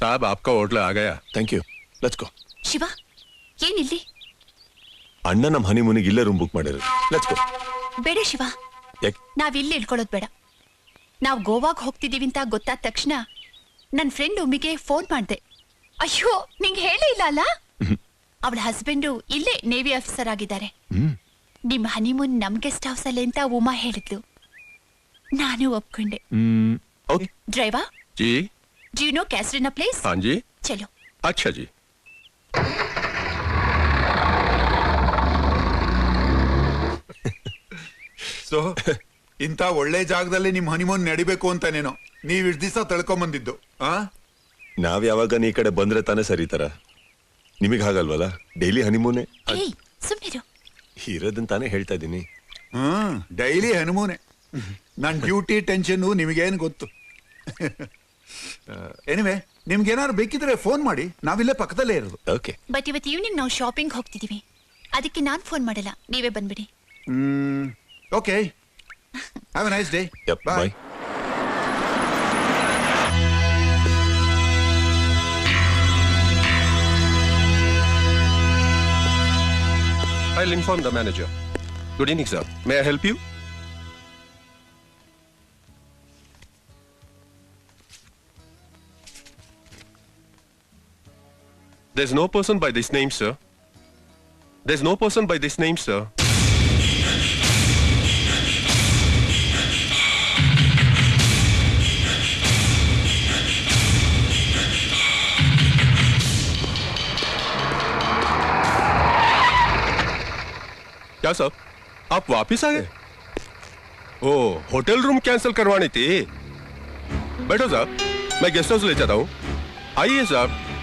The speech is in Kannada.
ಸಾಬ್ ಆಪ್ಕ hotel ಆಗಯ? Thank you let's go Shiva ಏನಿಲ್ಲಿ? ಅಣ್ಣ ನಮ್ಮ ಹನಿಮೂನಿಗೆ ಇಲ್ಲೇ ರೂಮ್ ಬುಕ್ ಮಾಡಿದ್ರು ಲೆಟ್ಸ್ ಗೋ ಬೇಡ ಶಿವ. ಯಾಕೆ? ನಾವ್ ಇಲ್ಲಿ ಇಳ್ಕೊಳ್ಳೋದು ಬೇಡ. ನಾವು ಗೋವಾಗೆ ಹೋಗ್ತಿದೀವಿ ಅಂತ ಗೊತ್ತಾದ ತಕ್ಷಣ ನನ್ನ ಫ್ರೆಂಡ್ ಒಮ್ಮಿಗೆ ಫೋನ್ ಮಾಡಿದೆ. ಅಯ್ಯೋ ನಿಂಗೆ ಹೇಳೇ ಇಲ್ಲ ಅಲ್ಲ? ಅವಳ ಹಸ್ಬೆಂಡು ಇಲ್ಲೇ ನೇವಿ ಆಫೀಸರ್ ಆಗಿದ್ದಾರೆ. ಹ್ಮ್. ನಿಮ್ಮ ಹನಿಮೂನ್ ನಮ್ ಗೆಸ್ಟ್ ಹೌಸ್ ಅಲ್ಲಿ ಅಂತ ಉಮಾ ಹೇಳಿದ್ಲು. ನಾನು ಒಪ್ಕೊಂಡೆ. ಹ್ಮ್. Okay. Driver? Ji? do you know casuarina place हाँ जी ಚಲೋ अच्छा जी ಸೊ ಇಂಥ ಒಳ್ಳೆ ಜಾಗದಲ್ಲಿ ನಿಮ್ ಹನಿಮೂನ್ ನಡಿಬೇಕು ಅಂತಾನೇನೋ ನೀವ್ ಇಷ್ಟ ದಿವಸ ತಳ್ಕೊಂಬಂದಿದ್ದು ಆ ನಾವ್ ಯಾವಾಗ ಈ ಕಡೆ ಬಂದ್ರೆ ತಾನೇ ಸರಿ ತರ ನಿಮಗೆ ಹಾಗಲ್ವಲ್ಲ ಡೈಲಿ ಹನಿಮೂನೆ ಏಯ್ ಸುಮ್ನಿರು ಇರೋದನ್ನ ತಾನೇ ಹೇಳ್ತಾ ಇದ್ದೀನಿ ಹ್ಮ್ ಡೈಲಿ ಹನುಮೂನೆ ನನ್ ಡ್ಯೂಟಿ ಟೆನ್ಷನ್ ನಿಮಗೇನು ಗೊತ್ತು ಎನಿವೆ ನಿಮ್ಗೆ ಏನಾದ್ರು ಬೇಕಿದ್ರೆ ಫೋನ್ ಮಾಡಿ. ನಾವಿಲ್ಲೇ ಪಕ್ಕದಲ್ಲೇ ಇರೋದು. ಓಕೆ ಬಟ್ ಇವತ್ತು ಈವ್ನಿಂಗ್ ನಾವು ಶಾಪಿಂಗ್ ಹೋಗ್ತಿದೀವಿ. ಅದಕ್ಕೆ ನಾನು ಫೋನ್ ಮಾಡಲ್ಲ. ನೀವೇ ಬಂದ್ಬಿಡಿ. ಹ್ಮ್ okay have a nice day yup bye I'll inform the manager. Good evening, sir. May I help you? There's no person by this name, sir. There's no person by this name, sir. क्या साहब आप वापिस आ गए ओ होटल रूम कैंसिल करवानी थी बैठो साहब मैं गेस्ट हाउस ले जाता हूँ आइए साहब